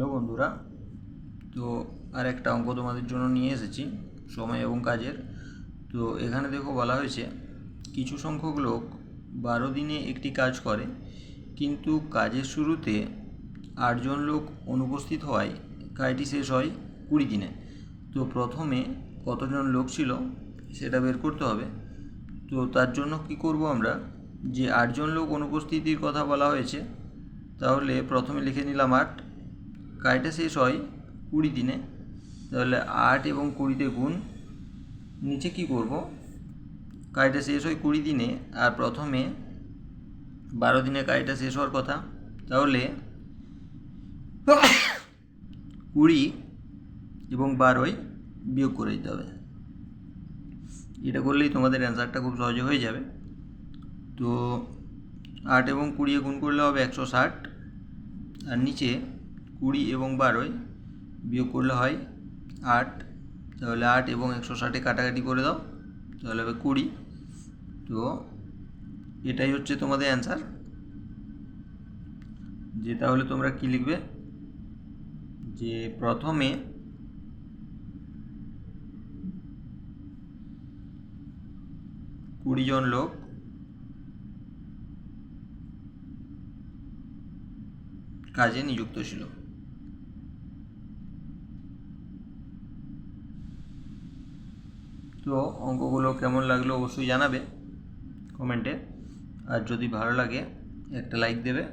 Hello বন্ধুরা। তো আর একটা অঙ্ক তোমাদের জন্য নিয়ে এসেছি, সময় এবং কাজের। তো এখানে দেখো বলা হয়েছে, কিছু সংখ্যক লোক বারো দিনে একটি কাজ করে, কিন্তু কাজের শুরুতে আটজন লোক অনুপস্থিত হওয়ায় কাজটি শেষ হয় কুড়ি দিনে। তো প্রথমে কতজন লোক ছিল সেটা বের করতে হবে। তো তার জন্য কি করব আমরা, যে আটজন লোক অনুপস্থিতির কথা বলা হয়েছে, তাহলে প্রথমে লিখে নিলাম আট কাজটা শেষ হয় কুড়ি দিনে, তাহলে আট এবং কুড়িতে গুণ, নিচে কি করব? কাজটা শেষ হয় কুড়ি দিনে, আর প্রথমে বারো দিনে কাজটা শেষ হওয়ার কথা, তাহলে কুড়ি এবং বারোই বিয়োগ করে দিতে হবে। এটা করলেই তোমাদের অ্যান্সারটা খুব সহজে হয়ে যাবে। তো আট এবং কুড়ি গুণ করলে হবে একশো ষাট, আর নিচে কুড়ি এবং বারোয় বিয়োগ করলে হয় আট। তাহলে আট এবং একশো ষাটে কাটাকাটি করে দাও, তাহলে হবে কুড়ি। তো এটাই হচ্ছে তোমাদের অ্যান্সার যে তাহলে তোমরা কী লিখবে? যে প্রথমে কুড়ি জন লোক কাজে নিযুক্ত ছিল। তো অঙ্কগুলো কেমন লাগল অবশ্যই জানাবে কমেন্টে। আর যদি ভালো লাগে, একটা লাইক দেবে।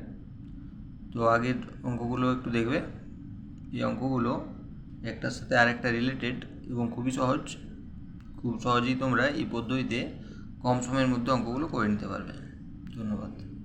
তো আগের অঙ্কগুলো একটু দেখবে। এই অঙ্কগুলো একটার সাথে আরেকটা রিলেটেড এবং খুবই সহজ। খুব সহজেই তোমরা এই পদ্ধতিতে কম সময়ের মধ্যে অঙ্কগুলো করে নিতে পারবে। ধন্যবাদ।